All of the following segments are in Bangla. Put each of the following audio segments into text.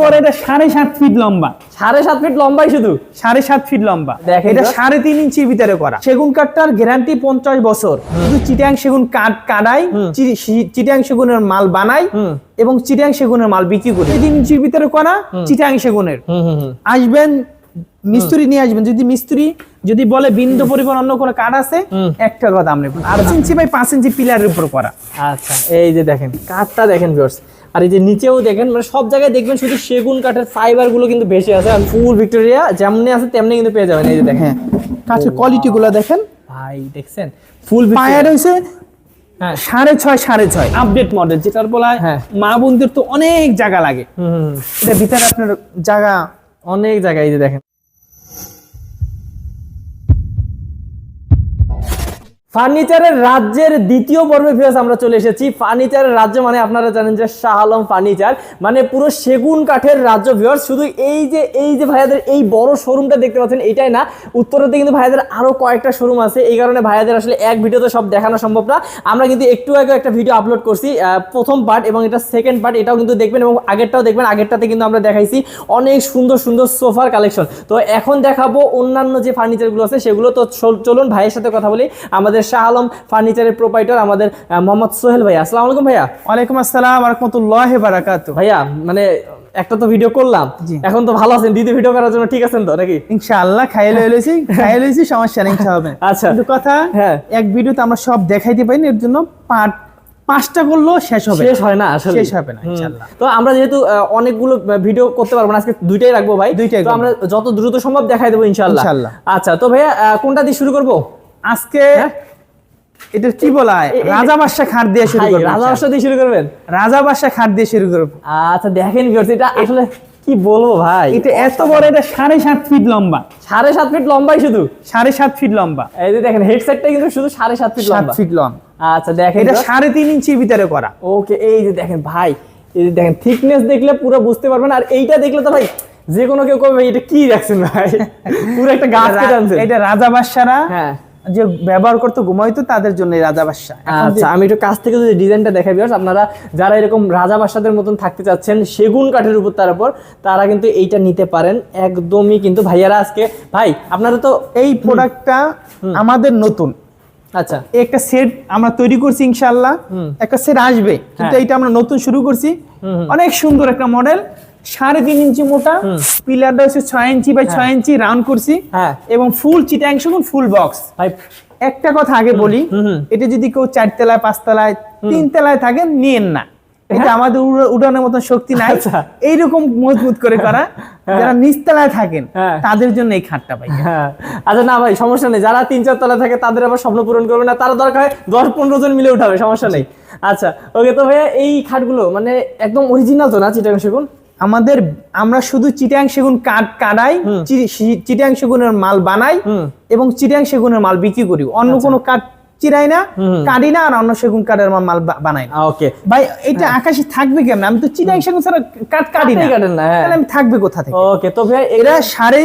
বড় এটা সাড়ে সাত ফিট লম্বা। সাড়ে সাত ফিট লম্বাই শুধু? সাড়ে সাত ফিট লম্বা। এটা সাড়ে তিন ইঞ্চির ভিতরে করা। সেগুন কাঠটার গ্যারান্টি পঞ্চাশ বছর। শুধু চিটাং সেগুন কাঠ কাটাই চিটাং সেগুনের মাল বানাই এবং চিটাং সেগুনের মাল বিক্রি করি। তিন ইঞ্চির ভিতরে করা চিটাং সেগুনের। আসবেন মিস্ত্রি নিয়ে আসবেন। যদি মিস্ত্রি যদি বলে বিন্দু পরিমাণ অন্য কোনো কাঠ আছে একটা কথা নেবেন আর ইঞ্চি বাই পাঁচ ইঞ্চি পিলারের উপর করা। আচ্ছা এই যে দেখেন কাঠটা দেখেন ভিউয়ার্স আর এই যে নিচেও দেখেন মানে সব জায়গায় দেখবেন শুধু সেগুন কাঠের ফাইবারগুলো কিন্তু ভেসে আছে আর ফুল ভিক্টোরিয়া যেমনি আছে তেমনি কিন্তু পেয়ে যাবেন এই যে দেখেন। হ্যাঁ কাঠের কোয়ালিটি গুলো দেখেন। ভাই দেখছেন? ফুল পায়ের হয়েছে হ্যাঁ। সাড়ে ছয় সাড়ে ছয়। আপডেট মডেল যেটার বলা হয়। মা বোনদের তো অনেক জায়গা লাগে। এটা ভিতরে আপনার জায়গা অনেক জায়গায় এই যে দেখেন। ফার্নিচারের রাজ্যের দ্বিতীয় পর্বে ফিরে আমরা চলে এসেছি। ফার্নিচারের রাজ্য মানে আপনারা জানেন যে শাহ আলম ফার্নিচার মানে পুরো সেগুন কাঠের রাজ্য ভিওর শুধু এই যে এই যে ভাইয়াদের এই বড় শোরুমটা দেখতে পাচ্ছেন এইটাই না উত্তরেতে কিন্তু ভাইয়াদের আরও কয়েকটা শোরুম আছে। এই কারণে ভাইয়াদের আসলে এক ভিডিওতে সব দেখানো সম্ভব না। আমরা কিন্তু একটু আগে একটা ভিডিও আপলোড করছি প্রথম পার্ট এবং এটা সেকেন্ড পার্ট এটাও কিন্তু দেখবেন এবং আগেরটাও দেখবেন। আগেরটাতে কিন্তু আমরা দেখাইছি অনেক সুন্দর সুন্দর সোফার কালেকশন তো এখন দেখাবো অন্যান্য যে ফার্নিচারগুলো আছে, সেগুলো তো চল- চলুন ভাইয়ের সাথে কথা বলি। আমাদের শাহ আলম ফার্নিচারের প্রোপাইটার আমাদের মোহাম্মদ সোহেল ভাইয়া। আসসালামু আলাইকুম ভাইয়া। ওয়ালাইকুম আসসালাম রহমতুল্লাহ বারাকাতু ভাইয়া মানে একটা তো ভিডিও করলাম। এখন তো ভালো আছেন দ্বিতীয় ভিডিও করার জন্য ঠিক আছেন তো নাকি? ইনশাআল্লাহ খাইয়ে লইছি খাইয়ে লইছি সমস্যা নেই হবে। আচ্ছা। কিন্তু কথা হ্যাঁ। এক ভিডিওতে আমরা সব দেখাইতে পারি না, এর জন্য পার্ট পাঁচটা করলেও শেষ হবে শেষ হয় না আসলে শেষ হবে না, ইনশাআল্লাহ। তো আমরা যেহেতু অনেকগুলো ভিডিও করতে পারব না আজকে দুইটাই রাখব ভাই। দুইটাই তো আমরা যত দ্রুত সম্ভব দেখাই দেবো ইনশাআল্লাহ। ইনশাআল্লাহ। আচ্ছা তো ভাইয়া কোনটা দিয়ে শুরু করব? আজকে হ্যাঁ? এটা কি বলা হয়? রাজা বাদশা খাট দিয়ে শুরু ভাই, করব রাজা। বাদশা দিয়ে শুরু করবেন? রাজা বাদশা খাট দিয়ে শুরু করব। আচ্ছা দেখেন এটা আসলে কি বলব ভাই? এটা এত বড় এটা সাড়ে সাত ফিট লম্বা। সাড়ে সাত ফিট লম্বাই শুধু? সাড়ে সাত ফিট লম্বা। এই যে দেখেন হেডসেটটা কিন্তু শুধু সাড়ে সাত ফিট লম্বা। ফিট লং আচ্ছা দেখেন এটা সাড়ে তিন ইঞ্চির ভিতরে করা। ওকে এই যে দেখেন ভাই এই যে দেখেন থিকনেস দেখলে পুরো বুঝতে পারবেন আর এইটা দেখলে তো ভাই যে কোনো কেউ কবে এটা কি রাখছেন ভাই? পুরো একটা গাছ কেটে আনছেন। এটা রাজা বাদশারা হ্যাঁ। যে ব্যবহার করতো ঘুমাইতো তাদের জন্য রাজা বাদশা আচ্ছা আমি একটু কাছ থেকে যদি ডিজাইনটা দেখাই বিয়ার্স আপনারা যারা এরকম রাজা বাসাদের মতন থাকতে চাচ্ছেন সেগুন কাঠের উপর তার উপর তারা কিন্তু এইটা নিতে পারেন। একদমই কিন্তু ভাইয়ারা আজকে ভাই আপনারা তো এই প্রোডাক্টটা আমাদের নতুন। আচ্ছা। একটা সেট আমরা তৈরি করছি ইনশাআল্লাহ। একটা সেট আসবে কিন্তু হ্যাঁ। এটা আমরা নতুন শুরু করছি। অনেক সুন্দর একটা মডেল সাড়ে তিন ইঞ্চি মোটা পিলারটা হচ্ছে ছয় ইঞ্চি বাই ছয় ইঞ্চি রাউন্ড করছি। হ্যাঁ। এবং ফুল চিটাং ফুল বক্স। ভাই একটা কথা আগে বলি। এটা যদি কেউ চারতলায় পাঁচতলায় তিন তলায় থাকেন নিয়েন না। এটা আমাদের উড়া- উড়ানোর মতো শক্তি নাই। আচ্ছা। এইরকম মজবুত করে করা। যারা নিচতলায় থাকেন হ্যাঁ। তাদের জন্য এই খাটটা পাই হ্যাঁ। আচ্ছা না ভাই সমস্যা নেই। যারা তিন চার তলায় থাকে তাদের আবার স্বপ্ন পূরণ করবে না। তারা দরকার হয় দশ পনেরো জন মিলে উঠাবে সমস্যা নেই। আচ্ছা। ওকে তো ভাইয়া এই খাটগুলো মানে একদম অরিজিনাল তো না চিটাং সেগুন? আমাদের আমরা শুধু চিটাং সেগুন কাঠ কাটাই চিটাং সেগুনের মাল বানাই এবং চিটাং সেগুনের মাল বিক্রি করি। অন্য কোনো কাঠ চিরাই না কাটি না আর অন্য সেগুন কাঠের মাল- মাল বানাই না। ওকে। ভাই এটা আকাশে থাকবে কেমন? আমি তো চিটাং সেগুন ছাড়া কাঠ কাটি না। হ্যাঁ। তাহলে আমি থাকবে কোথা থেকে? ওকে তো ভাইয়া এরা সাড়ে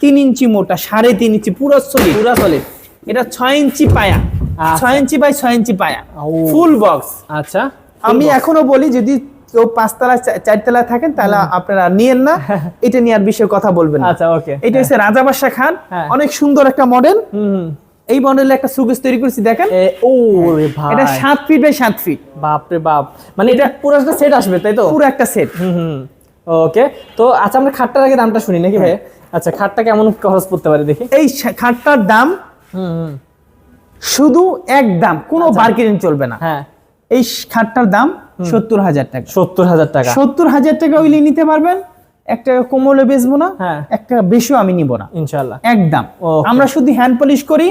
তিন ইঞ্চি মোটা সাড়ে তিন ইঞ্চি পুরো সলিড পুরা সলিড এটা ছয় ইঞ্চি পায়া। আচ্ছা। ছয় ইঞ্চি বাই ছয় ইঞ্চি পায়া। ফুল বক্স আচ্ছা। আমি এখনও বলি যদি কেউ পাঁচতলা চা- চারতলায় থাকেন তাহলে আপনারা নিয়েন না। এটা নিয়ে আর বিষয়ে কথা বলবেন আচ্ছা ওকে। এটা হচ্ছে রাজা বাদশা খান। হ্যাঁ। অনেক সুন্দর একটা মডেল। এই মডেলের একটা সুকেস তৈরি করেছি দেখেন। ও ভাই। এটা সাত ফিট বাই সাত ফিট বাপ রে বাপ। মানে এটা পুরো একটা সেট আসবে তাই তো? পুরো একটা সেট হুম হুম। ওকে। তো আচ্ছা আমরা খাটটার আগে দামটা শুনি নাকি ভাই? আচ্ছা খাটটা কেমন খরচ পড়তে পারে দেখি? এই খাটটার দাম হুম হুম। শুধু এক দাম। কোনো বার্গেনিং চলবে না। হ্যাঁ। এই খাটটার দাম সত্তর হাজার টাকা। সত্তর হাজার টাকা। সত্তর হাজার টাকা হইলে নিতে পারবেন একটা কোমলে বেচবো না হ্যাঁ। একটা বেশিও আমি নিব না। ইনশাল্লাহ একদম। আমরা শুধু হ্যান্ড পলিশ করি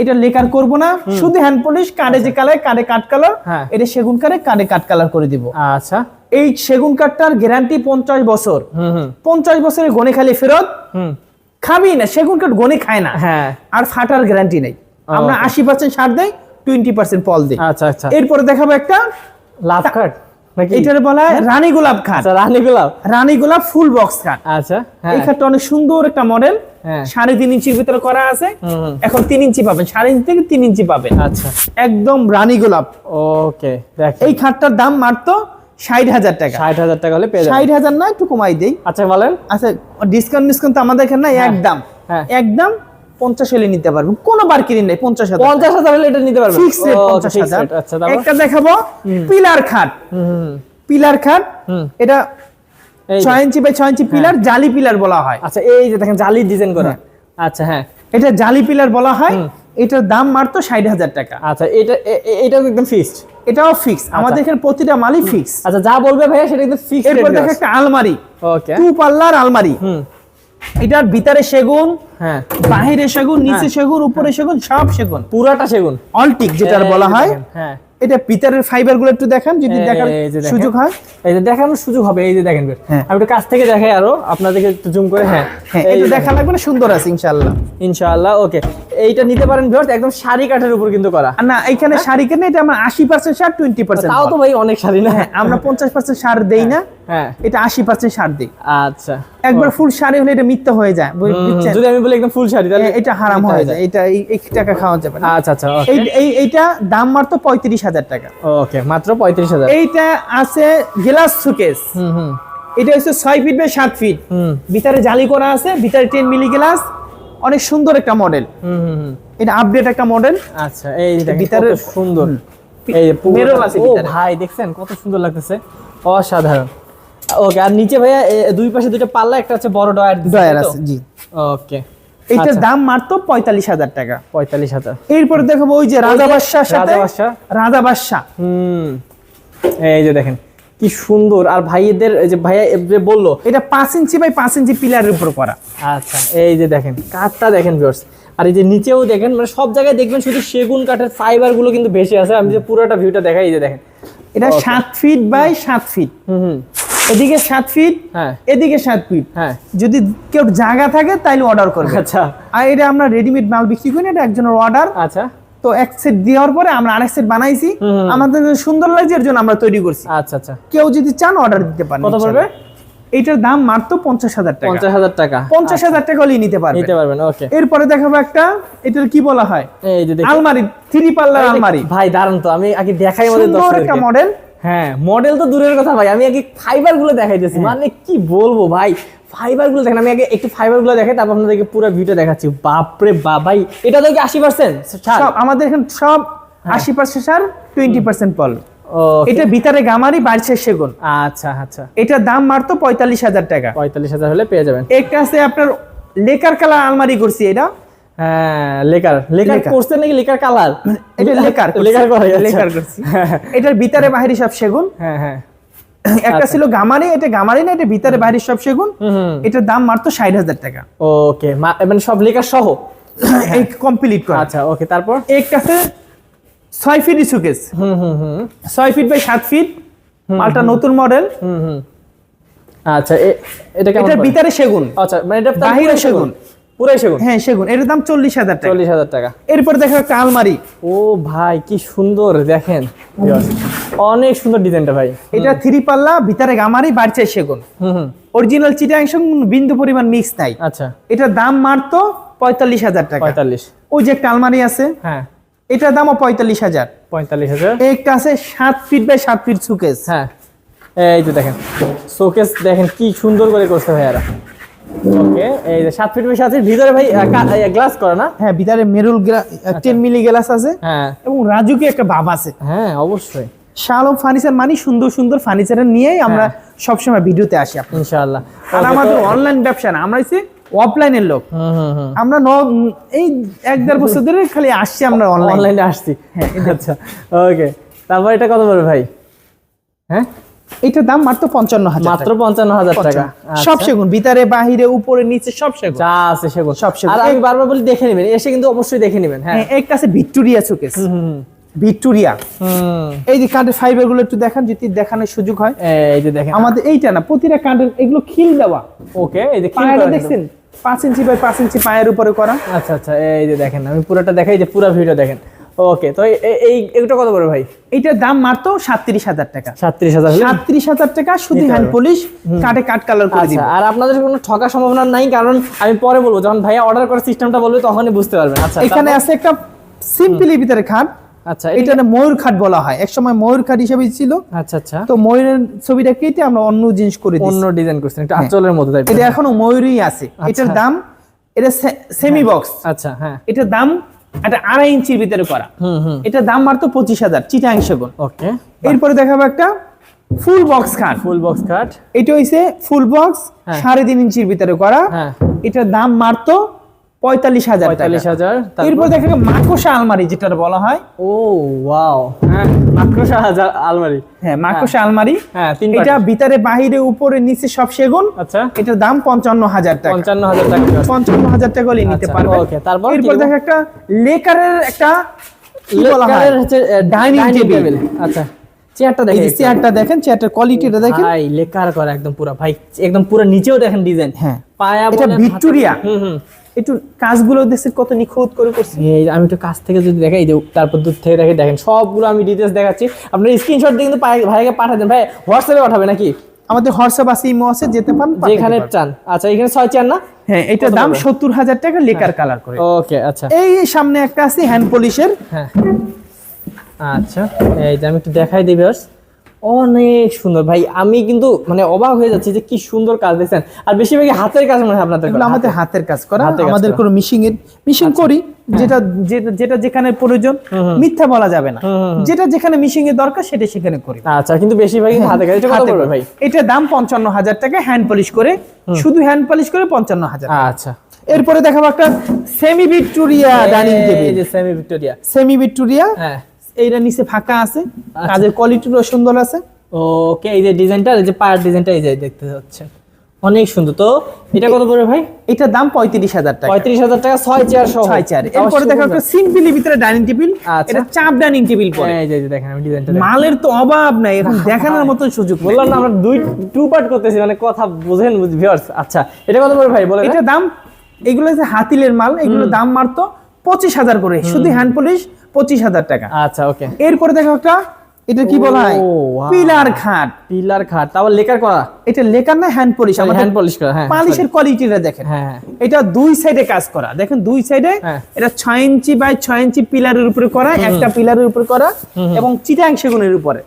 এটা লেকার করব না শুধু হ্যান্ড পলিশ কারে যে কালার কারে কাঠ কালার। এটা সেগুন কারে কারে কাঠ কালার করে দিব। আচ্ছা। এই সেগুন কাঠটার গ্যারান্টি পঞ্চাশ বছর। পঞ্চাশ বছরের গনে খালি ফেরত খাবি না সেগুন কাঠ গনে খায় না। হ্যাঁ। আর ফাটার গ্যারান্টি নেই। আমরা আশি পার্সেন্ট ছাড় দেই টোয়েন্টি পার্সেন্ট ফল দিই। আচ্ছা আচ্ছা। এরপরে দেখাবো একটা লাভ কার্ড নাকি? এটার বলা হয়? রানী গোলাপ খাট। আচ্ছা রানী গোলাপ। রানী গোলাপ ফুল বক্স খাট। আচ্ছা হ্যাঁ। এই খাটটা অনেক সুন্দর একটা মডেল। হ্যাঁ। সাড়ে তিন ইঞ্চির ভিতরে করা আছে। এখন তিন ইঞ্চি পাবেন। সাড়ে ইঞ্চি থেকে তিন ইঞ্চি পাবেন। আচ্ছা। একদম রানী গোলাপ। ওকে দেখ এই খাটটার দাম মাত্র ষাট হাজার টাকা। ষাট হাজার টাকা হলে পেয়ে ষাট হাজার না একটু কমাই দেই। আচ্ছা বলেন। আচ্ছা ডিসকাউন্ট ডিসকাউন্ট তো আমাদের এখানে একদম। হ্যাঁ। একদম পঞ্চাশ হলে নিতে পারবেন। কোনো বার্কিং নেই পঞ্চাশ হাজার। পঞ্চাশ হাজার হলে এটা নিতে পারবেন। ফিক্স রেট পঞ্চাশ হাজার। আচ্ছা একটা দেখাবো। পিলার খাট। পিলার খাট। এটা ছয় ইঞ্চি বাই ছয় ইঞ্চি পিলার জালি পিলার বলা হয়। আচ্ছা এই যে দেখেন জালি ডিজাইন করা। আচ্ছা হ্যাঁ। এটা জালি পিলার বলা হয়। এটার দাম মাত্র ষাট হাজার টাকা। আচ্ছা এটা এটাও একদম ফিক্সড এটাও ফিক্স আমাদের এখানে প্রতিটা মালই ফিক্স আচ্ছা যা বলবে ভাইয়া সেটা একদম ফিক্সড এরপর দেখো একটা আলমারি। ওকে টু পাল্লার আলমারি। হুম। এটার ভিতরে সেগুন হ্যাঁ। বাহিরে সেগুন নিচে সেগুন উপরে সেগুন সব সেগুন। পুরাটা সেগুন। অলটিক যেটা বলা হয়। হ্যাঁ। এটা পিতারের ফাইবারগুলো একটু দেখেন যদি দেখার। সুযোগ হয়। এই যে দেখানোর সুযোগ হবে এই যে দেখেন। হ্যাঁ। আমি একটু কাছ থেকে দেখাই আরও আপনাদেরকে একটু জুম করে হ্যাঁ। হ্যাঁ এটা দেখা লাগবে না সুন্দর আছে ইনশাআল্লাহ। ইনশাআল্লাহ ওকে। এইটা নিতে পারেন ভিউয়ার্স একদম শাড়ি কাঠের উপর কিন্তু করা। না এখানে শাড়ি কেনে এটা আমার আশি পার্সেন্ট সার টোয়েন্টি পার্সেন্ট তাও তো ভাই অনেক শাড়ি না? আমরা পঞ্চাশ পার্সেন্ট সার দেই না হ্যাঁ এটা আশি পার্সেন্ট সার দিই। আচ্ছা। একবার ফুল শাড়ি হলে এটা মিথ্যা হয়ে যায় বুঝছেন যদি আমি বলি একদম ফুল শাড়ি তাহলে এটা হারাম হয়ে যায় এটা এই টাকা খাওয়া যাবে না। আচ্ছা আচ্ছা এই এই এইটা দাম মাত্র পঁয়ত্রিশ হাজার টাকা। ওকে মাত্র পঁয়ত্রিশ হাজার। এইটা আছে গ্লাস সুকেস হুম হুম। এটা হচ্ছে ছয় ফিট বাই সাত ফিট হুম। ভিতরে জালি করা আছে ভিতরে টেন মিলি গ্লাস অনেক সুন্দর একটা মডেল হুম হুম হুম। এটা আপডেট একটা মডেল আচ্ছা এই ভিতরে- সুন্দর। এই মেরুল আছে। ভাই দেখছেন কত সুন্দর লাগতেছে। অসাধারণ। ওকে আর নিচে ভাইয়া দুই পাশে দুইটা পাল্লা একটা হচ্ছে বড় ডয়ার ডয়ার আছে জি। ওকে এটার দাম মাত্র পঁয়তাল্লিশ হাজার টাকা। পঁয়তাল্লিশ হাজার। এরপরে দেখাবো ওই যে রাজা বাদশার সাথে রাজা বাদশাহ। রাজা বাদশাহ। হুম এই যে দেখেন। কি সুন্দর। আর ভাইয়েদের এই যে ভাইয়া যে বলল এটা পাঁচ ইঞ্চি বাই পাঁচ ইঞ্চি পিলারের উপর করা। আচ্ছা। এই যে দেখেন কাঠটা দেখেন ভিউয়ার্স আর এই যে নিচেও দেখেন মানে সব জায়গায় দেখবেন শুধু সেগুন কাঠের ফাইবারগুলো কিন্তু বেশি আছে। আমি যে পুরোটা ভিউটা দেখাই এই যে দেখেন। এটা সাত ফিট বাই সাত ফিট হুম হুম। এদিকে সাত ফিট হ্যাঁ। এদিকে সাত ফিট হ্যাঁ। যদি কেউ জায়গা থাকে তাইলে অর্ডার করবে। আচ্ছা। আর এটা আমরা রেডিমেড মাল বিক্রি করি না এটা একজনের অর্ডার আচ্ছা। তো এক সেট দেওয়ার পরে আমরা আরেক সেট বানাইছি। আমাদের সুন্দর লাগছে এর জন্য আমরা তৈরি করছি। আচ্ছা আচ্ছা। কেউ যদি চান অর্ডার দিতে পারেন কত পড়বে? এটার দাম মাত্র পঞ্চাশ হাজার টাকা। পঞ্চাশ হাজার টাকা। পঞ্চাশ হাজার টাকা হলেই নিতে পারবে নিতে পারবেন ওকে। এরপরে দেখাবো একটা এটার কি বলা হয়? এই যে আলমারি থ্রি পাল্লার আলমারি। ভাই দাঁড়ান তো। আমি আগে দেখাই আমাদের একটা মডেল হ্যাঁ মডেল তো দূরের কথা ভাই। আমি আগে ফাইবারগুলো দেখাইতেছি। হ্যাঁ। মানে কি বলব ভাই? ফাইবারগুলো দেখেন আমি আগে একটু ফাইবারগুলো দেখাই তারপর আপনাদেরকে পুরো ভিডিও দেখাচ্ছি। বাপরে বাপ ভাই এটা তো কি আশি পার্সেন্ট সব আমাদের এখানে সব হ্যাঁ। আশি পার্সেন্ট সার টোয়েন্টি পার্সেন্ট পল। এটা ভিতরে গামারি বাড়ছে সেগুন। আচ্ছা আচ্ছা। এটার দাম মাত্র পঁয়তাল্লিশ হাজার টাকা। পঁয়তাল্লিশ হাজার হলে পেয়ে যাবেন। একটা আছে আপনার লেকার কালার আলমারি করছি এটা। হ্যাঁ লেকার। লেকার। করছেন নাকি লেকার কালার? এটা লেকার করছি। লেকার। লেকার করছি। এটার ভিতরে বাহিরে সব সেগুন। হ্যাঁ হ্যাঁ। একটা ছিল গামারি এটা গামারি না এটা ভিতরে বাহিরে সব সেগুন। এটার দাম মাত্র ষাট হাজার টাকা। ওকে মানে সব লেখা সহ? এই কমপ্লিট করা। আচ্ছা ওকে তারপর? একটা আছে ছয় ফিট সুকেস হুম হুম হুম। ছয় ফিট বাই সাত ফিট মালটা নতুন মডেল হুম হুম। আচ্ছা এটা কেমন এটার ভিতরে সেগুন। আচ্ছা মানে এটা বাহিরে সেগুন। পুরাই সেগুন? হ্যাঁ সেগুন। এটার দাম চল্লিশ হাজার টাকা। চল্লিশ হাজার টাকা। এরপর দেখো একটা আলমারি। ও ভাই কি সুন্দর দেখেন। অনেক সুন্দর ডিজাইনটা ভাই। এটা থ্রি পাল্লা ভিতরে গামারি বাড়ছে সেগুন। হুম অরিজিনাল চিটাং সঙ্গে বিন্দু পরিমাণ মিক্স নাই। আচ্ছা। এটার দাম মারতো পঁয়তাল্লিশ হাজার টাকা। পঁয়তাল্লিশ। ওই যে একটা আলমারি আছে হ্যাঁ। এটার দামও পঁয়তাল্লিশ হাজার। পঁয়তাল্লিশ হাজার। একটা আছে সাত ফিট বাই সাত ফিট সুকেস হ্যাঁ। এই যে দেখেন শোকেস দেখেন কি সুন্দর করে করছে ভাইয়ারা। ওকে এই যে সাত ফিট বেশি আছে ভিতরে ভাই গ্লাস করে না? হ্যাঁ ভিতরে মেরুল মিলি গ্লাস আছে হ্যাঁ। এবং রাজুকে একটা ভাব আছে। হ্যাঁ অবশ্যই। শালম ফার্নিচার মানে সুন্দর সুন্দর ফার্নিচার নিয়েই আমরা সবসময় ভিডিওতে আসি আপনার ইনশাআল্লাহ। আর আমাদের অনলাইন ব্যবসা না আমরা অফলাইনের লোক। আমরা এই এক দেড় বছর ধরে খালি আসছি আমরা অনলাইন অনলাইনে আসছি। হ্যাঁ, আচ্ছা ওকে তারপর এটা কত পড়বে ভাই? হ্যাঁ? এটার দাম মাত্র পঞ্চান্ন হাজার মাত্র পঞ্চান্ন হাজার টাকা। সব আচ্ছা। সেগুন ভিতরে বাহিরে উপরে নিচে সব সেগুন। যা আছে সেগুন। সব সেগুন। আর আমি বারবার বলি দেখে নেবেন। এসে কিন্তু অবশ্যই দেখে নেবেন। হ্যাঁ। হ্যাঁ, একটা আছে ভিক্টোরিয়া সুকেস হুম। ভিক্টোরিয়া। হুম। এই যে কাঠের ফাইবারগুলো একটু দেখান যদি দেখানোর সুযোগ হয়। এই যে দেখেন। আমাদের এইটা না প্রতিটা কাঠের এগুলো খিল দেওয়া। ওকে এই যে পায়েটা করা দেখছেন? পাঁচ ইঞ্চি বাই পাঁচ ইঞ্চি পায়ের উপরে করা। আচ্ছা আচ্ছা এই যে দেখেন আমি পুরোটা দেখাই যে পুরো ভিডিও দেখেন। ওকে তো এই- এগুলো কত পড়বে ভাই? এইটার দাম মাত্র সাতত্রিশ হাজার টাকা। সাতত্রিশ হাজার? সাতত্রিশ হাজার টাকা শুধু হ্যান্ড পলিশ কাঠে কাঠ কালার করে আচ্ছা দিবে। আর আপনাদের কোনো ঠকার সম্ভাবনা নাই কারণ আমি পরে বলব যখন ভাইয়া অর্ডার করার সিস্টেমটা বলবে তখনই বুঝতে পারবেন। আচ্ছা এখানে আছে একটা সিম্পলি ভিতরে খাট। আচ্ছা এটা ময়ূর খাট বলা হয়। একসময় ময়ূর খাট হিসেবে ছিল। আচ্ছা আচ্ছা। তো ময়ূরের ছবিটা কেটে আমরা অন্য জিনিস করে অন্য ডিজাইন করছেন একটা আঁচলের মতো এটা এখনও ময়ূরই আছে। এটার দাম এটা সেমি বক্স আচ্ছা হ্যাঁ। এটার দাম একটা আড়াই ইঞ্চির ভিতরে করা। হুম হুম। এটার দাম মাত্র পঁচিশ হাজার চিটাং সেগুন। ওকে। এরপরে দেখাবো একটা ফুল বক্স খাট। ফুল বক্স কাট এটা হইছে ফুল বক্স হ্যাঁ। সাড়ে তিন ইঞ্চির ভিতরে করা। হ্যাঁ। এটার দাম মাত্র পঁয়তাল্লিশ হাজার পঁয়তাল্লিশ হাজার এরপর দেখা গেল মাকোসা আলমারি যেটা বলা হয়। ও ওয়াও হ্যাঁ মাকড়সা হাজার আলমারি। হ্যাঁ মাকোসা আলমারি। হ্যাঁ তিন এটা ভিতরে বাহিরে উপরে নিচে সব সেগুন। আচ্ছা। এটার দাম পঞ্চান্ন হাজার টাকা। পঞ্চান্ন হাজার টাকা পঞ্চান্ন হাজার টাকা হলে নিতে আচ্ছা, পারবে okay, তারপর এরপর দেখা একটা লেকারের একটা বলা হয়? ডাইনিং টেবিল আচ্ছা চেয়ারটা দেখেন চেয়ারটা দেখেন চেয়ারটার কোয়ালিটিটা দেখেন। ভাই লেকার করা একদম পুরো। ভাই একদম পুরো নিচেও দেখেন ডিজাইন হ্যাঁ। পায়া এটা ভিক্টোরিয়া। হুম হুম। একটু কাজগুলো দেখছেন কত নিখুঁত করে করছে এই আমি একটু কাছ থেকে যদি দেখাই যে তারপর দূর থেকে দেখে দেখেন সবগুলো আমি ডিটেলস দেখাচ্ছি। আপনার স্ক্রিনশট দিয়ে কিন্তু ভাইকে পাঠাতেন দেন। ভাই হোয়াটসঅ্যাপে পাঠাবে নাকি? আমাদের হোয়াটসঅ্যাপ আছে ইমো আছে যেতে পারেন যেখানে। চান। আচ্ছা এখানে ছয় চার না? হ্যাঁ এটার দাম সত্তর হাজার টাকা লেকার কালার করে। ওকে আচ্ছা। এই সামনে একটা আছে হ্যান্ড পলিশের হ্যাঁ। আচ্ছা এই যে আমি একটু দেখাই দিই ভিউয়ার্স অনেক সুন্দর। ভাই আমি কিন্তু মানে অবাক হয়ে যাচ্ছি যে কি সুন্দর কাজ দেখছেন আর বেশিরভাগই হাতের কাজ মনে আপনাদের আমাদের হাতের কাজ করা আমাদের কোনো মিশিং এর মিশিং করি যেটা যেটা- যেখানে প্রয়োজন মিথ্যা বলা যাবে না। যেটা যেখানে মিশিং এর দরকার সেটা সেখানে করি। আচ্ছা কিন্তু বেশিরভাগই হাতে কাজ। এটা কত। ভাই? এটার দাম পঞ্চান্ন হাজার টাকা হ্যান্ড পলিশ করে। শুধু হ্যান্ড পলিশ করে পঞ্চান্ন হাজার আচ্ছা। এরপরে দেখাবো একটা সেমি ভিক্টোরিয়া ডাইনিং এই টেবিল যে সেমি ভিক্টোরিয়া সেমি ভিক্টোরিয়া হ্যাঁ। এইটা নিচে ফাঁকা আছে। কাজের কোয়ালিটিও সুন্দর আছে। ওকে এই যে ডিজাইনটা এই যে পায়ের ডিজাইনটা এই যে দেখতে হচ্ছে। অনেক সুন্দর। তো এটা কত পড়বে ভাই? এটার দাম পঁয়ত্রিশ হাজার টাকা। পঁয়ত্রিশ হাজার টাকা ছয় চেয়ার সহ। ছয় আবার এরপরে দেখো একটা সিম্পলি ভিতরে ডাইনিং টেবিল আচ্ছা। এটা চাপ ডাইনিং টেবিল। পরে। এই যে দেখেন আমি ডিজাইনটা মালের তো অভাব নাই এখন দেখানোর মতো সুযোগ বললাম না আমরা দুই টু পার্ট করতেছি মানে কথা বুঝেন ভিউয়ার্স আচ্ছা এটা কত পড়বে ভাই বলেন এটা দাম এগুলো হচ্ছে হাতিলের মাল এগুলো দাম মারতো পঁচিশ হাজার করে। শুধু হ্যান্ড পলিশ পঁচিশ হাজার টাকা। আচ্ছা ওকে এরপরে দেখো একটা এটা কি বলা হয়. পিলার খাট। পিলার খাট তারপর লেকার করা? এটা লেকার না হ্যান্ড পলিশ আমাদের হ্যান্ড পলিশ করা হ্যাঁ পালিশের কোয়ালিটিটা দেখেন। হ্যাঁ হ্যাঁ। এটা দুই সাইডে কাজ করা। দেখেন দুই সাইডে হ্যাঁ। এটা ছয় ইঞ্চি বাই ছয় ইঞ্চি পিলারের উপরে করা একটা পিলারের উপরে করা এবং চিটাং সেগুনের উপরে।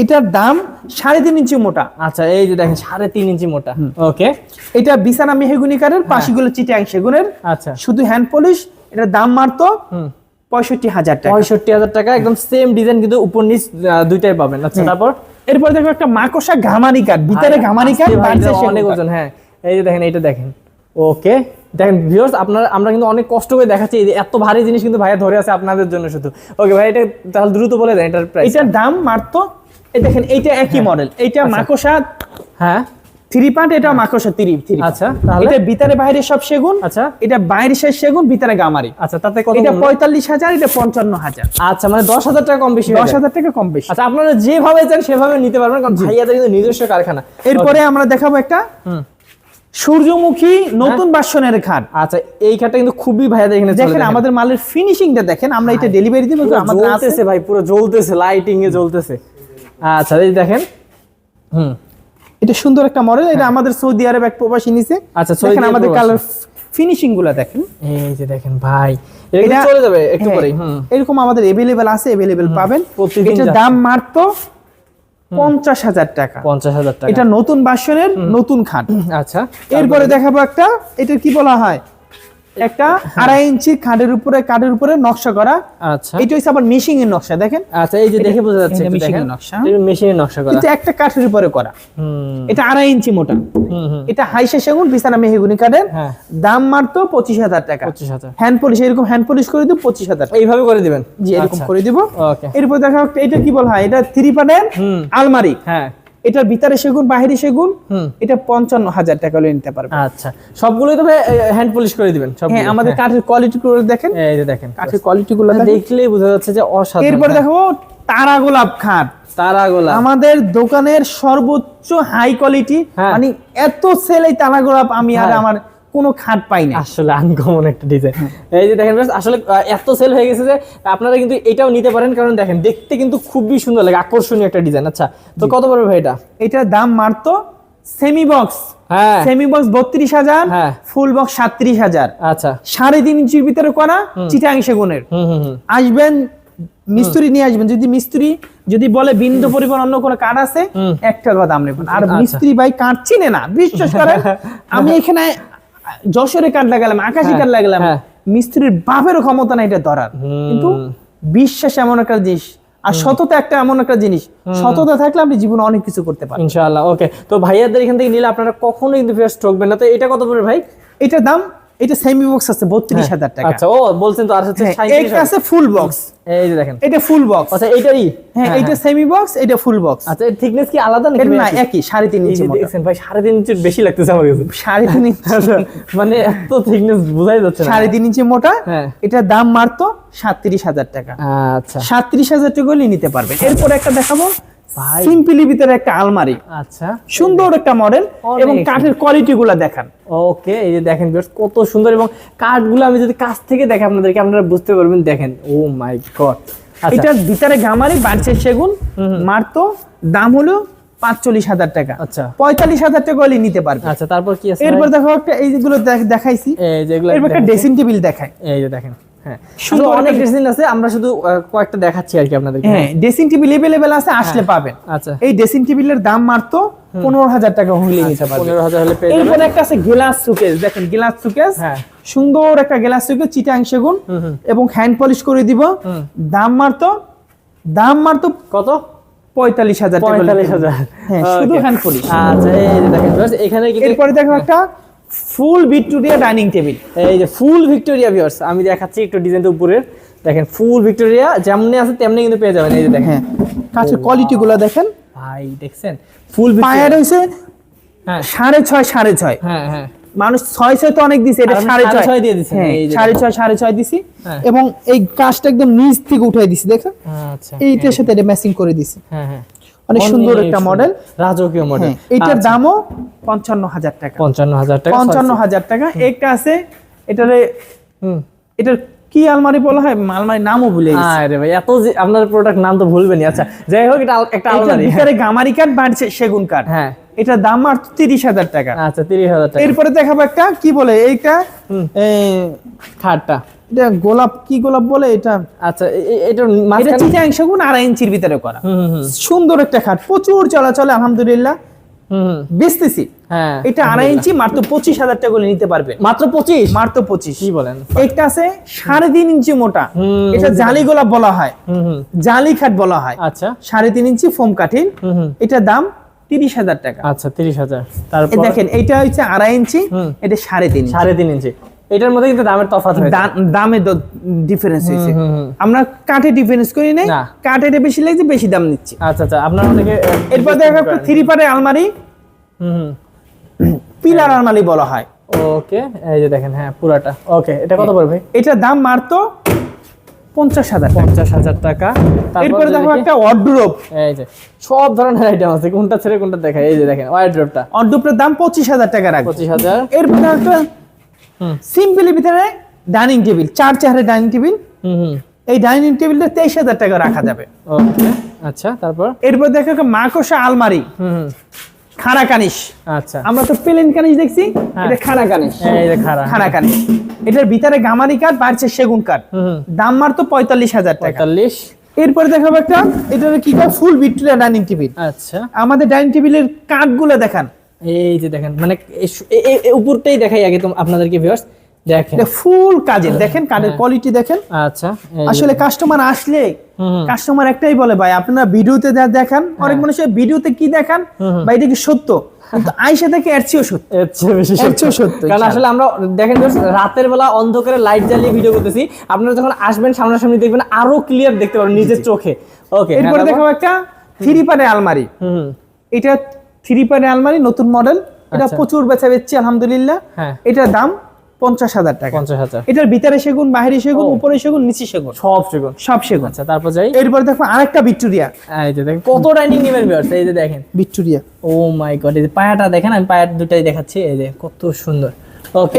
এটার দাম সাড়ে তিন ইঞ্চি মোটা। আচ্ছা এই যে দেখেন সাড়ে তিন ইঞ্চি মোটা। ওকে এটা বিছানা মেহগুনি কাঠের পাশিগুলো চিটাং সেগুনের। আচ্ছা। শুধু হ্যান্ড পলিশ এটার দাম মারতো পঁয়ষট্টি হাজার টাকা। পঁয়ষট্টি হাজার টাকা একদম সেম ডিজাইন কিন্তু উপর নিচ দুইটাই পাবেন। আচ্ছা তারপর? এরপর দেখো একটা মাকড়সা ঘামানি কাঠ ভিতরে ঘামানি কাঠ এটা অনেক ওজন হ্যাঁ। এই যে দেখেন এইটা দেখেন। ওকে দেখেন ভিউয়ার্স আপনারা আমরা কিন্তু অনেক কষ্ট করে দেখাচ্ছি এত ভারী জিনিস কিন্তু ভাইয়া ধরে আছে আপনাদের জন্য শুধু। ওকে ভাই এটা তাহলে দ্রুত বলে দেন এটার প্রাইস এটার দাম মারতো এই দেখেন এইটা একই মডেল এইটা মাকসা হ্যাঁ। থ্রি পার্ট এটা মাকড়সা থ্রি আচ্ছা, তাহলে? এটা ভিতরে বাইরে সব সেগুন আচ্ছা। এটা বাইরে শেষ সেগুন ভিতরে গামারি। আচ্ছা তাতে কত এটা পঁয়তাল্লিশ হাজার এটা পঞ্চান্ন হাজার। আচ্ছা মানে দশ হাজার টাকা কম বেশি দশ হাজার টাকা কম বেশি। আচ্ছা আপনারা যেভাবে চান সেভাবে নিতে পারবেন কারণ ভাইয়াদের কিন্তু নিজস্ব কারখানা। এরপরে আমরা দেখাবো একটা হুম। সূর্যমুখী নতুন বাসনের খাট। আচ্ছা এই খাটটা কিন্তু খুবই ভাইয়া চলে, দেখেন আমাদের মালের ফিনিশিংটা দেখেন আমরা এটা ডেলিভারি দিব আমাদের জ্বলতেছে ভাই পুরো জ্বলতেছে লাইটিং এ জ্বলতেছে। আচ্ছা এই দেখেন। হুম। এটা সুন্দর একটা মডেল এটা আমাদের সৌদি আরব এক প্রবাসী নিছে। আচ্ছা, দেখেন আমাদের কালার ফিনিশিংগুলো দেখেন। এই যে দেখেন ভাই এটা চলে যাবে একটু হ্যাঁ, পরেই হুম। এরকম আমাদের अवेलेबल আছে अवेलेबल পাবেন। প্রতিদিন এটার দাম মাত্র পঞ্চাশ হাজার টাকা। পঞ্চাশ হাজার টাকা। এটা নতুন বাসনের নতুন খাট। আচ্ছা এরপরে দেখাবো একটা এটা কি বলা হয়? একটা আড়াই ইঞ্চি খাটের উপরে কাঠের উপরে নকশা করা। আচ্ছা। এটা হচ্ছে আবার মেশিং এর নকশা দেখেন। আচ্ছা এই যে দেখে বোঝা যাচ্ছে এটা একটু machine দেখেন। এর নকশা। মেশিনের নকশা করা। কিন্তু একটা কাঠের উপরে করা। হুম। এটা আড়াই ইঞ্চি মোটা। এটা হাইসে সেগুন বিছানা মেহগুনি কাঠের। হ্যাঁ। দাম মাত্র পঁচিশ হাজার টাকা। পঁচিশ হাজার। হ্যান্ড পলিশ এরকম হ্যান্ড পলিশ করে দিব পঁচিশ হাজার টাকা। এইভাবে করে দিবেন? জি এরকম আচ্ছা। করে দিব। ওকে। এরপর দেখা এটা কি বলা হয়? এটা থ্রি পার্টের আলমারি। হ্যাঁ। এটার ভিতরে সেগুন বাহিরে সেগুন এটা পঞ্চান্ন হাজার টাকা লোক নিতে পারবে। আচ্ছা সবগুলোই তবে হ্যান্ড পলিশ করে দিবেন সব হ্যাঁ আমাদের কাঠের কোয়ালিটি গুলো দেখেন। এই যে দেখেন কাঠের কোয়ালিটি গুলো দেখলেই বোঝা যাচ্ছে যে অসাধারণ। এরপরে দেখো তারা গোলাপ খাট। তারা গোলাপ। আমাদের দোকানের সর্বোচ্চ হাই কোয়ালিটি হ্যাঁ। মানে এত সেল এই তারা গোলাপ আমি আর হ্যাঁ। আমার কোনো খাট পাই না আসলে আনকমন একটা ডিজাইন। এই যে দেখেন আসলে এত সেল হয়ে গেছে যে আপনারা কিন্তু এটাও নিতে পারেন কারণ দেখেন দেখতে কিন্তু খুবই সুন্দর লাগে আকর্ষণীয় একটা ডিজাইন আচ্ছা। তো কত পড়বে ভাই এটা? এটার দাম মারতো সেমি বক্স হ্যাঁ। সেমি বক্স বত্রিশ হাজার হ্যাঁ। ফুল বক্স সাত্রিশ হাজার। আচ্ছা। সাড়ে তিন ইঞ্চির ভিতরে করা চিটাং সেগুনের। হুম হুম হুম। আসবেন মিস্ত্রি নিয়ে আসবেন। যদি মিস্ত্রি যদি বলে বিন্দু পরিমাণ অন্য কোনো কাঠ আছে একটা দাম নেবেন। আর আচ্ছা। মিস্ত্রি ভাই কাঠ চিনে না বিশ্বাস করেন আমি এখানে যশোরে কাঠ লাগালাম আকাশে কাঠ লাগালাম হ্যাঁ। মিস্ত্রির বাপেরও ক্ষমতা না এটা ধরার। কিন্তু বিশ্বাস এমন একটা জিনিস আর সততা একটা এমন একটা জিনিস সততা থাকলে আপনি জীবনে অনেক কিছু করতে পারেন ইনশাআল্লাহ ওকে। তো ভাইয়াদের এখান থেকে নিলে আপনারা কখনো কিন্তু ফেয়ার ঠকবেন না। তো এটা কত পড়বে ভাই? এটার দাম এটা সেমি বক্স আছে বত্রিশ হাজার টাকা। আচ্ছা ও বলছেন তো আর হচ্ছে হ্যাঁ, 37 এটা আছে ফুল বক্স এই যে দেখেন। এটা ফুল বক্স আচ্ছা এইটারই হ্যাঁ এটা সেমি বক্স এটা ফুল বক্স আচ্ছা এর থিকনেস কি আলাদা নাকি না একই? একই সাড়ে তিন এই ইঞ্চি যে দেখছেন ভাই সাড়ে তিন ইঞ্চির বেশি লাগতেছে আমার কাছে। সাড়ে তিন ইঞ্চি। আচ্ছা, মানে এত থিকনেস বোঝাই যাচ্ছে না। সাড়ে তিন ইঞ্চি মোটা হ্যাঁ। এটার দাম মারতো সাতত্রিশ হাজার টাকা। আচ্ছা। সাতত্রিশ হাজার টাকা হলে নিতে পারবেন। এরপর একটা দেখাবো। সিম্পলি ভিতরে একটা আলমারি। আচ্ছা। সুন্দর একটা মডেল এবং কাঠের কোয়ালিটি গুলা দেখান। ওকে এই যে দেখেন কত সুন্দর এবং কাঠগুলো আমি যদি কাছ থেকে দেখে আপনাদেরকে আপনারা বুঝতে পারবেন দেখেন ও মাই গড এটার ভিতরে গামারি বাড়ছে সেগুন মারতো দাম হলো পাঁচচল্লিশ হাজার টাকা। আচ্ছা। পঁয়তাল্লিশ হাজার টাকা হলে নিতে পারবে। আচ্ছা তারপর কি আছে এরপর দেখো একটা এই যেগুলো দেখ- দেখাইছি। এরপর একটা। ড্রেসিং টেবিল দেখায় এই যে দেখেন। হ্যাঁ। সুন্দর অনেক একটা- আছে আমরা শুধু কয়েকটা দেখাচ্ছি আর কি আপনাদেরকে। হ্যাঁ ড্রেসিং টেবিল এভেলেবেল আছে আসলে পাবেন। আচ্ছা। এই ড্রেসিং টেবিলের দাম মারতো পনেরো হাজার টাকা হলে নিতে পারবে পনেরো হাজার হলে পেয়ে যাবেন। একটা আছে গ্লাস সুকেস দেখেন গ্লাস সুকেস হ্যাঁ। সুন্দর একটা গ্লাস সুকেস চিটাং সেগুন। এবং হ্যান্ড পলিশ করে দিব। দাম মারতো দাম মারতো কত? পঁয়তাল্লিশ হাজার টাকা পঁয়তাল্লিশ হাজার। হ্যাঁ শুধু হ্যান্ড পলিশ আচ্ছা এই দেখেন এখানে এরপরে দেখো একটা ফুল ভিক্টোরিয়া ডাইনিং টেবিল এই যে ফুল ভিক্টোরিয়া ভিউয়ার্স আমি দেখাচ্ছি একটু ডিজাইনটা উপরের। দেখেন ফুল ভিক্টোরিয়া যেমনি আছে তেমনি কিন্তু পেয়ে যাবেন। এই যে দেখেন। হ্যাঁ কাঠের কোয়ালিটি গুলো দেখেন। ভাই দেখছেন? ফুল পায়ের হয়েছে হ্যাঁ। সাড়ে ছয় সাড়ে ছয়। হ্যাঁ হ্যাঁ। মানুষ ছয় ছয় তো অনেক দিছে এটা সাড়ে ছয়। ছয় দিয়ে দিছে। হ্যাঁ, এই যে সাড়ে ছয় সাড়ে ছয় দিছি। এবং এই কাজটা একদম নিচ থেকে উঠাই দিছি দেখো আচ্ছা এইটার সাথে এটা ম্যাচিং করে দিছি। হ্যাঁ হ্যাঁ। অনেক সুন্দর একটা মডেল রাজকীয় মডেল এটার দামও পঞ্চান্ন হাজার টাকা। পঞ্চান্ন হাজার টাকা পঞ্চান্ন হাজার টাকা একটা আছে এটারে হুম। এটার কি আলমারি বলা হয়? আলমারির নামও ভুলে গেছি। আরে ভাই এত যে আপনার প্রোডাক্ট নাম তো ভুলবেনই। আচ্ছা যাই হোক এটা একটা আলমারি ভিতরে গামারি কাঠ বাড়ছে সেগুন কাঠ হ্যাঁ। এটার দাম মাত্র তিরিশ হাজার টাকা। আচ্ছা তিরিশ হাজার টাকা। এরপরে দেখাবো একটা কি বলে এইটা। খাটটা। এটা গোলাপ কি গোলাপ বলে এটা? আচ্ছা এটা চিটাং সেগুন আড়াই ইঞ্চির ভিতরে করা। সুন্দর একটা খাট প্রচুর চলাচলে আলহামদুলিল্লাহ। হুম হুম। বেচতেছি। হ্যাঁ এটা আড়াই ইঞ্চি মাত্র পঁচিশ হাজার টাকা করে নিতে পারবে মাত্র পঁচিশ? মাত্র পঁচিশ। কি বলেন? একটা আছে সাড়ে তিন ইঞ্চি মোটা। এটা জালি গোলাপ বলা হয়। হুম হুম। জালি খাট বলা হয়। আচ্ছা। সাড়ে তিন ইঞ্চি ফোম কাঠিন। এটা দাম তিরিশ হাজার টাকা। আচ্ছা তিরিশ হাজার। তারপর দেখেন এটা হচ্ছে আড়াই ইঞ্চি এটা সাড়ে তিন সাড়ে তিন ইঞ্চি। এটার মধ্যে কিন্তু দামের তফাৎ হয়েছে দামে ডিফারেন্স হয়েছে। আমরা কাঠে ডিফারেন্স করি নাই। কাঠে বেশি লাগছে বেশি দাম নিচ্ছি। আচ্ছা আচ্ছা আপনার অনেকে এরপর দেখো একটা থ্রি পারে আলমারি। হুম পিলার আলমারি বলা হয়। ওকে এই যে দেখেন হ্যাঁ পুরাটা। ওকে এটা কত পড়বে? এটার দাম মারতো পঞ্চাশ হাজার টাকা। পঞ্চাশ হাজার টাকা। এরপরে দেখো একটা অড্রোপ এই যে সব ধরনের আইটেম আছে। কোনটা ছেড়ে কোনটা দেখা এই যে দেখেন ওয়াইড্রপটা অড্রোপের দাম পঁচিশ হাজার টাকা রাখবে। পঁচিশ হাজার। এরপরে একটা সিম্পলি ভিতরে ডাইনিং টেবিল চার চেহারে ডাইনিং টেবিল হুম হুম। এই ডাইনিং টেবিলটা তেইশ হাজার টাকা রাখা যাবে। ওকে আচ্ছা তারপর? এরপর দেখো একটা মাকড়সা আলমারি। হুম। খাড়া কানিশ। আচ্ছা। আমরা তো প্লেন কানিশ দেখছি হ্যাঁ। এটা খাড়া কানিশ। এই খাড়া। কানিশ। এটার ভিতরে গামারি কাঠ বাড়ছে সেগুন কাঠ। দাম মার মারতো পঁয়তাল্লিশ হাজার পঁয়তাল্লিশ। এরপরে দেখাবো একটা এটা কি ফুল ভিক্টোরিয়া ডাইনিং টেবিল আচ্ছা। আমাদের ডাইনিং টেবিলের কাঠগুলো দেখান। এই যে দেখেন মানে উপরটাই দেখাই আগে আপনাদেরকে ভিউয়ার্স দেখেন। ফুল কাজের দেখেন কাঠের কোয়ালিটি দেখেন। আচ্ছা আসলে কাস্টমার আসলে। কাস্টমার একটাই বলে ভাই আপনারা ভিডিওতে যা দেখান অনেক মানুষের ভিডিওতে কি দেখান ভাই এটা কি সত্য? আইসা থেকে এর চেয়েও সত্য। এর চেয়ে বেশি এর চেয়েও সত্য, কারণ আসলে আমরা দেখেন রাতের বেলা অন্ধকারে লাইট জ্বালিয়ে ভিডিও করতেছি আপনারা যখন আসবেন সামনাসামনি দেখবেন আরও ক্লিয়ার দেখতে পারবেন নিজের চোখে। ওকে এরপরে দেখাবো একটা থ্রি পারে আলমারি। হুম এটা থ্রি পারে আলমারি নতুন মডেল এটা আচ্ছা। প্রচুর বেচা বেচছি আলহামদুলিল্লাহ। হ্যাঁ। এটার দাম পঞ্চাশ হাজার টাকা। পঞ্চাশ হাজার। এটার ভিতরে সেগুন বাহিরে সেগুন। উপরে সেগুন নিচে সেগুন। সব সেগুন। সব সেগুন। আচ্ছা তারপর যাই। এরপর দেখো আরেকটা ভিক্টোরিয়া। এই যে দেখেন কত ডাইনিং নেবেন ভিউয়ার্স এই যে দেখেন। ভিক্টোরিয়া। ও মাই গড এই যে পায়াটা দেখেন আমি পায়ার দুটাই দেখাচ্ছি এই যে কত সুন্দর।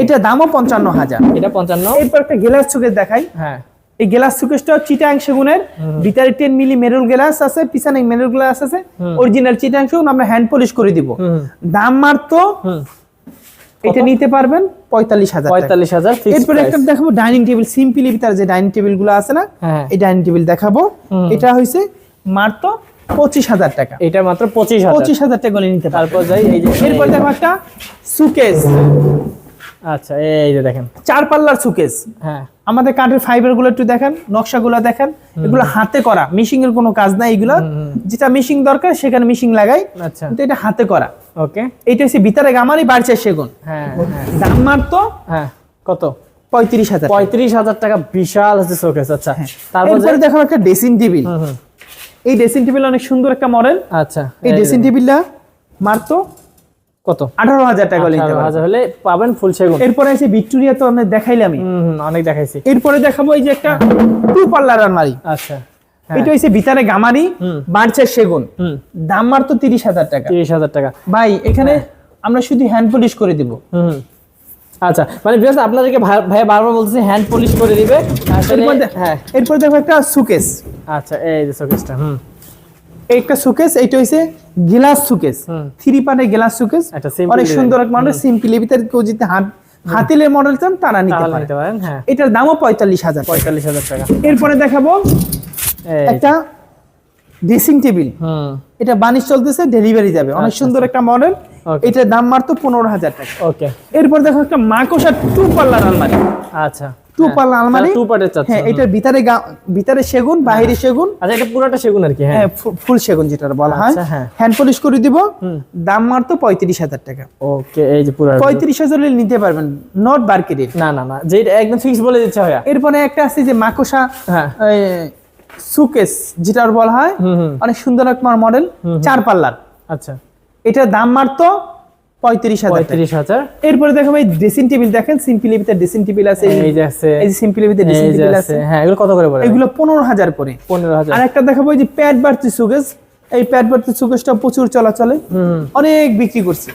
এটা দামও পঞ্চান্ন হাজার। এটা পঞ্চান্ন। এরপর একটা গ্লাস সুকেস দেখাই। হ্যাঁ। এই গ্লাস সুকেসটা চিটাং সেগুনের। ভিতরে টেন মিলি মেরুল গ্লাস আছে পিছনে মেরুল গ্লাস আছে। অরিজিনাল চিটাং সেগুন আমরা হ্যান্ড পলিশ করে দিব। দাম মারতো এটা নিতে পারবেন পঁয়তাল্লিশ হাজার টাকা। পঁয়তাল্লিশ হাজার এরপরে একটা দেখাবো ডাইনিং টেবিল। সিম্পলি ভিতরে যে ডাইনিং টেবিলগুলো আছে না হ্যাঁ। এই ডাইনিং টেবিল দেখাবো। এটা হয়েছে মাত্র পঁচিশ হাজার টাকা। এটা মাত্র পঁচিশ পঁচিশ হাজার টাকা নিতে তারপর যাই এই যে এরপর দেখো একটা সুকেস আচ্ছা এই যে দেখেন। চার পাল্লার সুকেস হ্যাঁ। আমাদের কাঠের ফাইবারগুলো একটু দেখেন নকশাগুলো দেখেন। এগুলো হাতে করা মিশিং এর কোনো কাজ নাই এগুলো। যেটা মিশিং দরকার সেখানে মিশিং লাগাই। আচ্ছা। কিন্তু এটা হাতে করা। ওকে। এটা হচ্ছে ভিতরে গামারি বাড়ছে সেগুন। হ্যাঁ হ্যাঁ। দাম মাত্র হ্যাঁ কত? পঁয়ত্রিশ হাজার পঁয়ত্রিশ হাজার টাকা বিশাল হচ্ছে শোকেস আচ্ছা। তারপর দেখো একটা ড্রেসিং টেবিল। এই ড্রেসিং টেবিল অনেক সুন্দর একটা মডেল আচ্ছা এই ড্রেসিং টেবিলটা মাত্র কত? আঠারো হাজার টাকা নিতে হাজার হলে পাবেন ফুল সেগুন। এরপরে আছে ভিক্টোরিয়া তো হুম, অনেক দেখাইছি। এরপরে দেখাবো এই যে একটা টু পাল্লার আলমারি। আচ্ছা। হ্যাঁ। এটা ভিতরে গামারি। বাড়ছে সেগুন। হুম। দাম মাত্র তিরিশ হাজার টাকা। তিরিশ হাজার টাকা। ভাই এখানে আমরা শুধু হ্যান্ড পলিশ করে দিব। হুম। আচ্ছা মানে বিকজ আপনাদেরকে ভাই- ভাইয়া বারবার বলতেছে হ্যান্ড পলিশ করে দিবে। এরপর হ্যাঁ। এরপর দেখো একটা সুকেস আচ্ছা এই যে শোকেসটা হুম। একটা সুকেস এইটা হচ্ছে গ্লাস সুকেস থ্রি পার্টের গ্লাস সুকেস অনেক সুন্দর মডেল সিম্পলি ভিতরে কেউ যদি হাত হাতিলের মডেল চান তারা নিতে পারেন হ্যাঁ। এটার দামও পঁয়তাল্লিশ হাজার পঁয়তাল্লিশ হাজার টাকা। এরপরে দেখাবো একটা ড্রেসিং টেবিল হুম। এটা বানিশ চলতেছে ডেলিভারি যাবে। অনেক সুন্দর একটা মডেল এটার দাম মাত্র পনেরো হাজার টাকা। ওকে এরপর দেখো একটা মাকোসা টু পাল্লার আলমারি। আচ্ছা। টু পাল্লা আলমারি। টু পার্টের চাচ্ছে হ্যাঁ এটার ভিতরে ভিতরে সেগুন বাহিরে সেগুন। আচ্ছা এটা পুরোটা সেগুন আর কি হ্যাঁ। হ্যাঁ ফুল সেগুন যেটা বলা হয়। আচ্ছা, হ্যাঁ। হ্যান্ড পলিশ করে দিব। দাম মাত্র পঁয়ত্রিশ হাজার টাকা। ওকে এই যে পুরো পঁয়ত্রিশ হাজার নিতে পারবেন নট বার্কেটের না না না যেটা একদম ফিক্স বলে দিচ্ছে ভাইয়া। এরপরে একটা আছে যে মাকোসা হ্যাঁ। সুকেস যেটার বলা হয় অনেক সুন্দর মডেল চার পাল্লার। আচ্ছা। এটার দাম মাত্র পঁয়ত্রিশ হাজার। পঁয়ত্রিশ হাজার। এরপরে দেখো ভাই ড্রেসিং টেবিল দেখেন সিম্পলি ভিতরে ড্রেসিং টেবিল আছে। এই যে আছে। এই সিম্পলি ভিতরে ড্রেসিং টেবিল আছে। আছে। হ্যাঁ এগুলো কত করে পড়ে? এগুলো পনেরো হাজার করে পনেরো হাজার। আর একটা দেখাবো যে প্যাড বাড়তি সুকেস এই প্যাড বাড়তি সুকেসটা প্রচুর চলাচলে। অনেক বিক্রি করছে।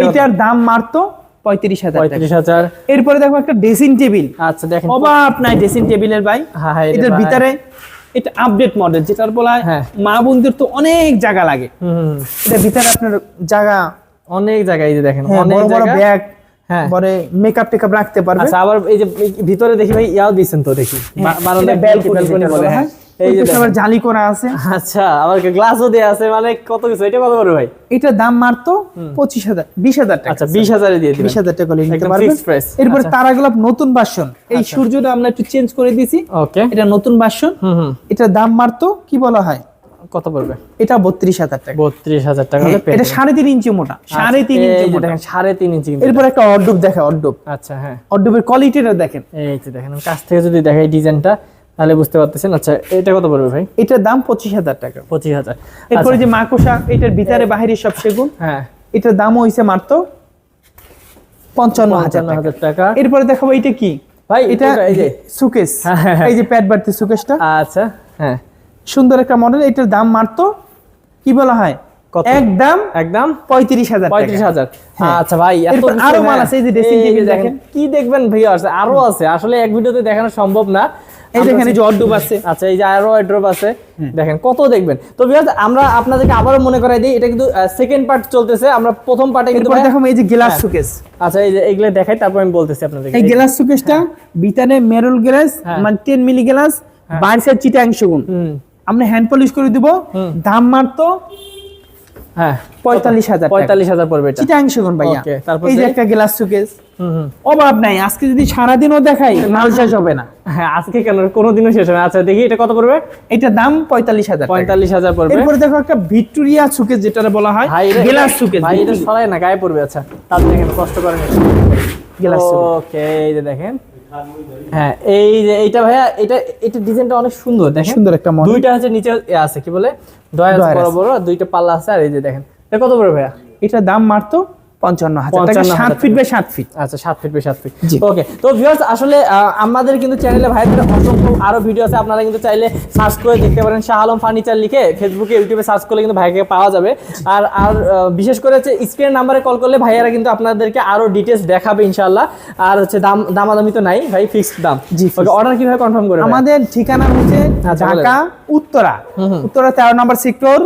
এইটার দাম মাত্র পঁয়ত্রিশ হাজার পঁয়ত্রিশ হাজার। এরপরে দেখো একটা ড্রেসিং টেবিল আচ্ছা দেখেন। নাই ড্রেসিং টেবিলের ভাই। হ্যাঁ হ্যাঁ এটার ভিতরে এটা আপডেট মডেল যেটার বলা হয়। হ্যাঁ। মা বোনদের তো অনেক জায়গা লাগে। এটার ভিতরে আপনার জায়গা অনেক জায়গায় এই যে দেখেন হ্যাঁ, অনেক বড় বড় ব্যাগ হ্যাঁ। পরে মেকআপ টেকআপ রাখতে পারবে আচ্ছা আবার এই যে ভিতরে দেখি ভাই ইয়াও দিয়েছেন তো দেখি। বা- বারান্দায় ব্যালকনি বলে হ্যাঁ? এই এই যে আবার জালি করা আছে। আচ্ছা আবার গ্লাসও দেয়া আছে মানে কত কিছু এটা কত করে ভাই? এটার দাম হাজার বিশ হাজার টাকা। আচ্ছা বিশ হাজারে দিয়ে দিবেন। বিশ হাজার টাকা হলে নিতে পারবেন। এরপরে আচ্ছা। তারা গোলাপ নতুন ভার্সন এই সূর্যটা আমরা একটু চেঞ্জ করে দিয়েছি ওকে এটা নতুন ভার্সন হুম হুম। এটার দাম মাত্র কি বলা হয়? কত পড়বে? এটা বত্রিশ হাজার টাকা। বত্রিশ হাজার টাকা এটা সাড়ে তিন ইঞ্চি মোটা সাড়ে তিন ইঞ্চি মোটা। সাড়ে তিন ইঞ্চি এরপর একটা অর্ডুপ দেখে অর্ডুপ আচ্ছা হ্যাঁ। অর্ডুপের কোয়ালিটিটা দেখেন। এই যে দেখেন কাছ থেকে যদি দেখাই ডিজাইনটা তাহলে বুঝতে পারতেছেন। আচ্ছা এটা কত পড়বে ভাই? এটার দাম পঁচিশ হাজার টাকা। পঁচিশ হাজার। এরপরে যে মাকোসা এটার ভিতরে বাহিরে সব সেগুন। হ্যাঁ। এটার দাম হইছে মাত্র পঞ্চান্ন হাজার টাকা হাজার টাকা। এরপরে দেখাবো এটা কি? ভাই এটা এই যে সুকেস হ্যাঁ, হ্যাঁ, হ্যাঁ। এই যে প্যাড বাড়তি সুকেসটা আচ্ছা হ্যাঁ। সুন্দর একটা মডেল এটার দাম মাত্র কি বলা হয়? একদম একদম? পঁয়ত্রিশ হাজার পঁয়ত্রিশ হাজার। হ্যাঁ। আচ্ছা ভাই আরও মাল হ্যাঁ। আছে, এই যে dressing এই দেখেন। কি দেখবেন আছে আরও আছে। আসলে এক ভিডিওতে দেখানো সম্ভব না। এই আমরা দেখেন এই যে অর্ডুপ আছে। আচ্ছা এই যে আরও আছে। দেখেন কত দেখবেন। তো আমরা আপনাদেরকে আবারও মনে করাই দিই এটা কিন্তু সেকেন্ড পার্ট চলতেছে। আমরা প্রথম পার্টে কিন্তু এই যে গ্লাস হ্যাঁ। সুকেস আচ্ছা এই যে এগুলো দেখাই তারপর আমি বলতেছি আপনাদেরকে। এই গ্লাস সুকেসটা মেরুল গ্লাস। মানে টেন মিলি গ্লাস বাইরের চিটাং হুম। আমরা হ্যান্ড পলিশ করে দিব। দাম মাত্র হ্যাঁ পঁয়তাল্লিশ হাজার পঁয়তাল্লিশ হাজার পড়বে এটা। চিটাং সেগুন ভাইয়া। তারপর এই যে যে- একটা গ্লাস সুকেস হুম হুম। অভাব নাই আজকে যদি সারাদিনও দেখাই মাল শেষ হবে না। হ্যাঁ আজকে কেন? কোনোদিনও শেষ হবে না। আচ্ছা দেখি এটা কত পড়বে? এটার দাম পঁয়তাল্লিশ হাজার পঁয়তাল্লিশ হাজার পড়বে। এরপরে দেখো একটা ভিক্টোরিয়া সুকেস যেটা বলা হয় গ্লাস সুকেস ভাই এটা সরাই না গায়ে পড়বে। আচ্ছা দেখেন কষ্ট করেন গ্লাস সুকেস ওকে এই যে দেখেন। হ্যাঁ এই যে এইটা ভাইয়া এটা এটা ডিজাইনটা অনেক সুন্দর দেখেন। সুন্দর একটা মডেল দুইটা হচ্ছে নিচে আছে কি বলে? ডয়ার ডয়ার বড় বড় দুইটা পাল্লা আছে আর এই যে দেখেন। এটা কত বড় ভাইয়া? এটা দাম মাত্র পঞ্চান্ন হাজার টাকা 55,000 সাত ফিট বাই সাত ফিট আচ্ছা সাত ফিট বাই সাত ফিট ওকে তো ভিউয়ার্স আসলে আমাদের কিন্তু চ্যানেলে ভাইদের অসংখ্য আরও ভিডিও আছে আপনারা কিন্তু চাইলে সার্চ করে দেখতে পারেন। শাহ আলম ফার্নিচার লিখে ফেসবুকে ইউটিউবে সার্চ করলে কিন্তু ভাইকে পাওয়া যাবে। আর আর বিশেষ করে হচ্ছে স্ক্রিন নাম্বারে কল করলে ভাইয়ারা কিন্তু আপনাদেরকে আরও ডিটেলস দেখাবে ইনশাআল্লাহ। আর হচ্ছে দাম দামাদামি তো নাই ভাই ফিক্সড দাম। জি, ওকে অর্ডার কীভাবে কনফার্ম করে আমাদের ঠিকানা হচ্ছে আচ্ছা, ঢাকা উত্তরা। উত্তরা তেরো নম্বর সেক্টর।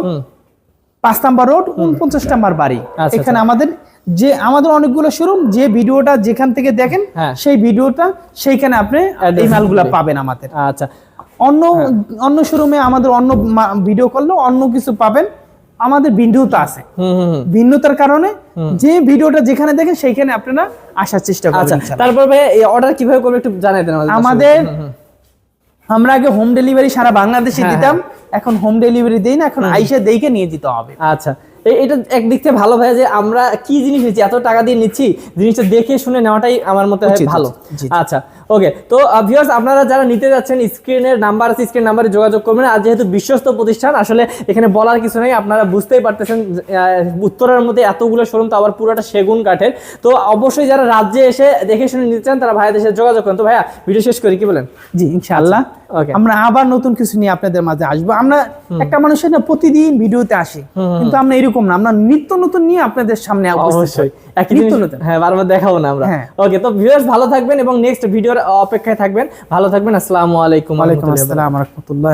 পাঁচ নাম্বার রোড উনপঞ্চাশ নাম্বার বাড়ি। আচ্ছা, এখানে আমাদের যে আমাদের অনেকগুলো শোরুম যে ভিডিওটা যেখান থেকে দেখেন হ্যাঁ। সেই ভিডিওটা সেইখানে আপনি এই মালগুলা পাবেন আমাদের। আচ্ছা। অন্য অন্য শোরুমে আমাদের অন্য ভিডিও করলেও অন্য কিছু পাবেন। আমাদের ভিন্নতা আছে। ভিন্নতার কারণে যে ভিডিওটা যেখানে দেখেন সেইখানে আপনারা আসার চেষ্টা করবেন আচ্ছা। তারপর ভাই এই অর্ডার কীভাবে করবে একটু জানাই দেন আমাদের আমরা আগে হোম ডেলিভারি সারা বাংলাদেশে হ্যাঁ, দিতাম এখন হোম ডেলিভারি দেই না এখন আইসা দেখে নিয়ে দিতে হবে। আচ্ছা এটা একদিক থেকে ভালো ভাই যে আমরা কি জিনিস নিচ্ছি এত টাকা দিয়ে নিচ্ছি জিনিসটা দেখে শুনে নেওয়াটাই আমার মতে হয় ভালো। আচ্ছা ওকে তো ভিউয়ার্স আপনারা যারা নিতে যাচ্ছেন স্ক্রিনের নাম্বার আছে স্ক্রিন নাম্বারে যোগাযোগ করবেন। আর যেহেতু বিশ্বস্ত প্রতিষ্ঠান আসলে এখানে বলার কিছু নেই। আপনারা বুঝতেই পারতেছেন উত্তরের মধ্যে এতগুলো শোরুম তো আবার পুরোটা সেগুন কাঠের। তো অবশ্যই যারা রাজ্যে এসে দেখে শুনে নিতে চান তারা ভাইয়াদের সাথে যোগাযোগ করেন। তো ভাইয়া ভিডিও শেষ করি কি বলেন? জি ইনশাআল্লাহ। ওকে আমরা আবার নতুন কিছু নিয়ে আপনাদের মাঝে আসব। আমরা একটা মানুষের না প্রতিদিন ভিডিওতে আসি। কিন্তু আমরা এরকম না। আমরা নিত্য নতুন নিয়ে আপনাদের সামনে অবশ্যই। নিত্য নতুন। হ্যাঁ বারবার দেখাবো না আমরা। হ্যাঁ। ওকে তো ভিউয়ার্স ভালো থাকবেন এবং নেক্সট ভিডিওর অপেক্ষায় থাকবেন। ভালো থাকবেন। আসসালামু আলাইকুম রহমতুল্লাহি ওয়া বারাকাতুহু। আসসালাম রহমতুল্লাহ